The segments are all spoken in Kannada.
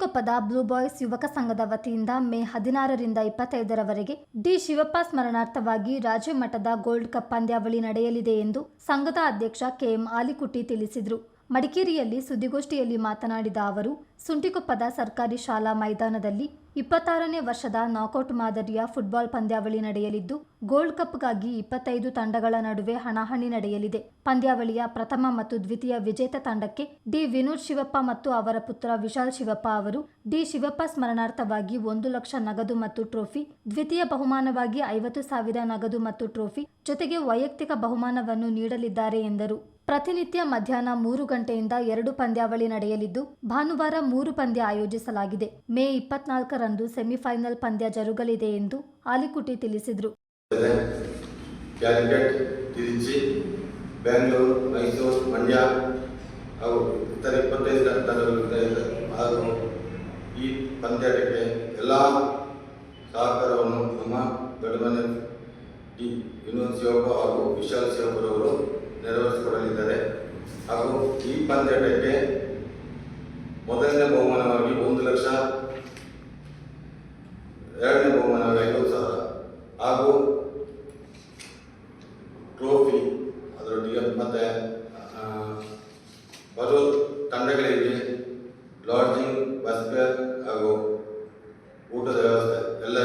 ಸುಂಟಿಕೊಪ್ಪದ ಬ್ಲೂ ಬಾಯ್ಸ್ ಯುವಕ ಸಂಘದ ವತಿಯಿಂದ ಮೇ ಹದಿನಾರರಿಂದ ಇಪ್ಪತ್ತೈದರವರೆಗೆ ಡಿ ಶಿವಪ್ಪ ಸ್ಮರಣಾರ್ಥವಾಗಿ ರಾಜ್ಯ ಗೋಲ್ಡ್ ಕಪ್ ಪಂದ್ಯಾವಳಿ ನಡೆಯಲಿದೆ ಎಂದು ಸಂಘದ ಅಧ್ಯಕ್ಷ ಕೆಎಂ ಆಲಿಕುಟ್ಟಿ ತಿಳಿಸಿದರು. ಮಡಿಕೇರಿಯಲ್ಲಿ ಸುದ್ದಿಗೋಷ್ಠಿಯಲ್ಲಿ ಮಾತನಾಡಿದ ಅವರು, ಸುಂಟಿಕೊಪ್ಪದ ಸರ್ಕಾರಿ ಶಾಲಾ ಮೈದಾನದಲ್ಲಿ ಇಪ್ಪತ್ತಾರನೇ ವರ್ಷದ ನಾಕೌಟ್ ಮಾದರಿಯ ಫುಟ್ಬಾಲ್ ಪಂದ್ಯಾವಳಿ ನಡೆಯಲಿದ್ದು, ಗೋಲ್ಡ್ ಕಪ್ಗಾಗಿ ಇಪ್ಪತ್ತೈದು ತಂಡಗಳ ನಡುವೆ ಹಣಾಹಣಿ ನಡೆಯಲಿದೆ. ಪಂದ್ಯಾವಳಿಯ ಪ್ರಥಮ ಮತ್ತು ದ್ವಿತೀಯ ವಿಜೇತ ತಂಡಕ್ಕೆ ಡಿ. ವಿನೋದ್ ಶಿವಪ್ಪ ಮತ್ತು ಅವರ ಪುತ್ರ ವಿಶಾಲ್ ಶಿವಪ್ಪ ಅವರು ಡಿ. ಶಿವಪ್ಪ ಸ್ಮರಣಾರ್ಥವಾಗಿ ಒಂದು ಲಕ್ಷ ನಗದು ಮತ್ತು ಟ್ರೋಫಿ, ದ್ವಿತೀಯ ಬಹುಮಾನವಾಗಿ ಐವತ್ತು ಸಾವಿರ ನಗದು ಮತ್ತು ಟ್ರೋಫಿ ಜೊತೆಗೆ ವೈಯಕ್ತಿಕ ಬಹುಮಾನವನ್ನು ನೀಡಲಿದ್ದಾರೆ ಎಂದರು. ಪ್ರತಿನಿತ್ಯ ಮಧ್ಯಾಹ್ನ ಮೂರು ಗಂಟೆಯಿಂದ ಎರಡು ಪಂದ್ಯಾವಳಿ ನಡೆಯಲಿದ್ದು, ಭಾನುವಾರ ಮೂರು ಪಂದ್ಯ ಆಯೋಜಿಸಲಾಗಿದೆ. ಮೇ ಇಪ್ಪತ್ನಾಲ್ಕರಂದು ಸೆಮಿಫೈನಲ್ ಪಂದ್ಯ ಜರುಗಲಿದೆ ಎಂದು ಆಲಿಕುಟಿ ತಿಳಿಸಿದರು. ಹಾಗೂ ಸಹಕಾರವನ್ನು ನಮ್ಮ ದೊಡ್ಡಮನೆ ಡಿ ವಿನೋದ್ ಶಿವಪ್ಪ ಹಾಗೂ ವಿಶಾಲ್ ಶಿವಪ್ಪರವರು ನೆರವೇರಿಸಿಕೊಡಲಿದ್ದಾರೆ ಹಾಗೂ ಈ ಪಂದ್ಯಾಟಕ್ಕೆ ಮೊದಲನೇ ಬಹುಮಾನವಾಗಿ ಒಂದು ಲಕ್ಷ, ಎರಡನೇ ಬಹುಮಾನವಾಗಿ ಐವತ್ತು ಸಾವಿರ. ಹಾಗೂ ಟ್ರೋಫಿ, ಅದರೊಟ್ಟಿಗೆ ಮತ್ತೆ ಬರೋ ತಂಡಗಳಿಗೆ ಲಾಡ್ಜಿಂಗ್ ಬಸ್ ಫೇರ್ ಹಾಗೂ ಊಟದ ವ್ಯವಸ್ಥೆ ಎಲ್ಲ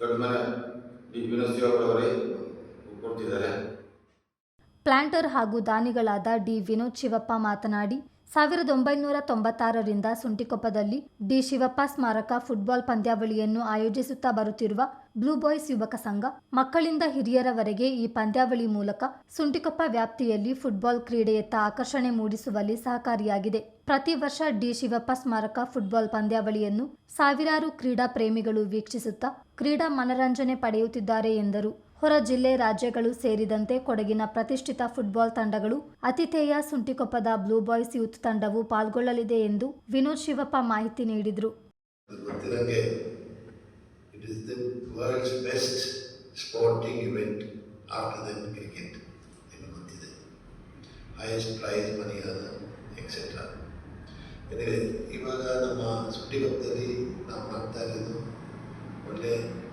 ದೊಡ್ಡ ಮನೆ ಡಿ ವಿನೋದ್ ಶಿವಪ್ಪರವರೇ ಕೊಡ್ತಿದ್ದಾರೆ ಪ್ಲಾಂಟರ್ ಹಾಗೂ ದಾನಿಗಳಾದ ಡಿ. ವಿನೋದ್ ಶಿವಪ್ಪ ಮಾತನಾಡಿ, ಸಾವಿರದ ಒಂಬೈನೂರ ತೊಂಬತ್ತಾರರಿಂದ ಸುಂಟಿಕೊಪ್ಪದಲ್ಲಿ ಡಿ. ಶಿವಪ್ಪ ಸ್ಮಾರಕ ಫುಟ್ಬಾಲ್ ಪಂದ್ಯಾವಳಿಯನ್ನು ಆಯೋಜಿಸುತ್ತಾ ಬರುತ್ತಿರುವ ಬ್ಲೂ ಬಾಯ್ಸ್ ಯುವಕ ಸಂಘ, ಮಕ್ಕಳಿಂದ ಹಿರಿಯರವರೆಗೆ ಈ ಪಂದ್ಯಾವಳಿ ಮೂಲಕ ಸುಂಟಿಕೊಪ್ಪ ವ್ಯಾಪ್ತಿಯಲ್ಲಿ ಫುಟ್ಬಾಲ್ ಕ್ರೀಡೆಯತ್ತ ಆಕರ್ಷಣೆ ಮೂಡಿಸುವಲ್ಲಿ ಸಹಕಾರಿಯಾಗಿದೆ. ಪ್ರತಿ ವರ್ಷ ಡಿ. ಶಿವಪ್ಪ ಸ್ಮಾರಕ ಫುಟ್ಬಾಲ್ ಪಂದ್ಯಾವಳಿಯನ್ನು ಸಾವಿರಾರು ಕ್ರೀಡಾ ಪ್ರೇಮಿಗಳು ವೀಕ್ಷಿಸುತ್ತಾ ಕ್ರೀಡಾ ಮನರಂಜನೆ ಪಡೆಯುತ್ತಿದ್ದಾರೆ ಎಂದರು. ಹೊರ ಜಿಲ್ಲೆ ರಾಜ್ಯಗಳು ಸೇರಿದಂತೆ ಕೊಡಗಿನ ಪ್ರತಿಷ್ಠಿತ ಫುಟ್ಬಾಲ್ ತಂಡಗಳು ಅತಿಥೇಯ ಸುಂಟಿಕೊಪ್ಪದ ಬ್ಲೂ ಬಾಯ್ಸ್ ಯೂತ್ ತಂಡವು ಪಾಲ್ಗೊಳ್ಳಲಿದೆ ಎಂದು ವಿನೋದ್ ಶಿವಪ್ಪ ಮಾಹಿತಿ ನೀಡಿದರು. ಇವಾಗ ನಮ್ಮ ನಾವು ಮಾಡ್ತಾ ಒಳ್ಳೆ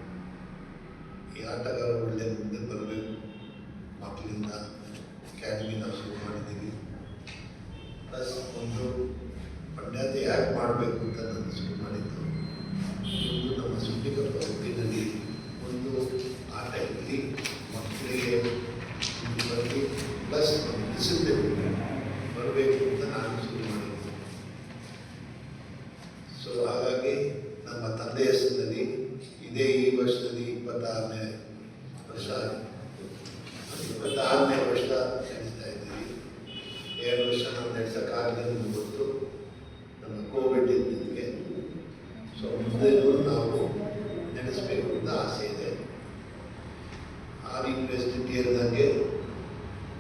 ಈ ಆಟಗಾರರು ಒಳ್ಳೆ ಮುಂದೆ ಬರಬೇಕು. ಮಕ್ಕಳಿಂದ ಅಕಾಡೆಮಿ ನಾವು ಶುರು ಮಾಡಿದ್ದೀವಿ. ಪ್ಲಸ್ ಒಂದು ಪಂಡ್ಯಾತ ಯಾಕೆ ಮಾಡಬೇಕು ಅಂತ ನಾನು ಶುರು ಮಾಡಿದ್ದು. ಒಂದು ನಮ್ಮ ಸುದ್ದಿಗರ ಒಟ್ಟಿನಲ್ಲಿ ಒಂದು ಆಟ ಇಲ್ಲಿ ಮಕ್ಕಳಿಗೆ ಬರಲಿ ಪ್ಲಸ್ ಒಂದು ಡಿಸಿಪ್ಲಿನ್ ಬರಬೇಕು ಅಂತ ನಾನು ಶುರು ಮಾಡಿದ್ದು. ಸೊ ಹಾಗಾಗಿ ನಮ್ಮ ತಂದೆ ಹೆಸರಿನಲ್ಲಿ ಇದೇ ಈ ವರ್ಷದಲ್ಲಿ ಇಪ್ಪತ್ತಾರನೇ ವರ್ಷ ಇಪ್ಪತ್ತಾರನೇ ವರ್ಷ ನಡೆಸ್ತಾ ಇದ್ದೀವಿ. ಎರಡು ವರ್ಷ ನಾವು ನಡೆಸೋಕ್ಕಾಗಲಿಲ್ಲ ನಮ್ಗೆ ಗೊತ್ತು. ನಮ್ಮ ಕೋವಿಡ್ ಇದ್ದಕ್ಕೆ ಸೊ ಮುಂದೆನೂ ನಾವು ನಡೆಸಬೇಕು ಅಂತ ಆಸೆ ಇದೆ. ಆರ್ ಯೂನಿವರ್ಸಿಟಿ ಇರೋದಂಗೆ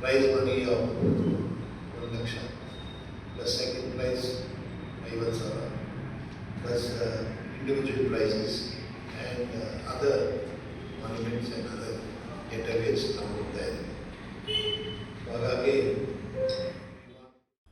ಪ್ರೈಸ್ ಮನಿ ಒಂದು ಲಕ್ಷ ಪ್ಲಸ್ ಸೆಕೆಂಡ್ ಪ್ರೈಸ್ ಐವತ್ತು ಸಾವಿರ plus individual prizes and other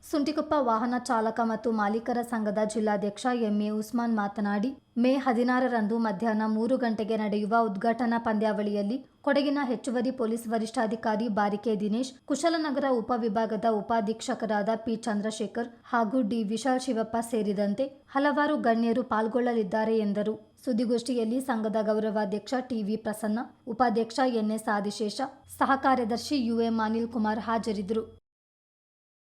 Suntikoppa ವಾಹನ ಚಾಲಕ ಮತ್ತು ಮಾಲೀಕರ ಸಂಘದ ಜಿಲ್ಲಾಧ್ಯಕ್ಷ ಎಂಎ ಉಸ್ಮಾನ್ ಮಾತನಾಡಿ, ಮೇ ಹದಿನಾರರಂದು ಮಧ್ಯಾಹ್ನ ಮೂರು ಗಂಟೆಗೆ ನಡೆಯುವ ಉದ್ಘಾಟನಾ ಪಂದ್ಯಾವಳಿಯಲ್ಲಿ ಕೊಡಗಿನ ಹೆಚ್ಚುವರಿ ಪೊಲೀಸ್ ವರಿಷ್ಠಾಧಿಕಾರಿ ಬಾರಿಕೆ ದಿನೇಶ್, ಕುಶಲನಗರ ಉಪವಿಭಾಗದ ಉಪಾಧೀಕ್ಷಕರಾದ ಪಿ ಚಂದ್ರಶೇಖರ್ ಹಾಗೂ ಡಿ ವಿಶಾಲ್ ಶಿವಪ್ಪ ಸೇರಿದಂತೆ ಹಲವಾರು ಗಣ್ಯರು ಪಾಲ್ಗೊಳ್ಳಲಿದ್ದಾರೆ ಎಂದರು. ಸುದ್ದಿಗೋಷ್ಠಿಯಲ್ಲಿ ಸಂಘದ ಗೌರವಾಧ್ಯಕ್ಷ ಟಿವಿ ಪ್ರಸನ್ನ ಉಪಾಧ್ಯಕ್ಷ ಎನ್ಎಸ್ ಆದಿಶೇಷ ಸಹ ಕಾರ್ಯದರ್ಶಿ ಯುಎಂ ಅನಿಲ್ ಕುಮಾರ್ ಹಾಜರಿದ್ದರು.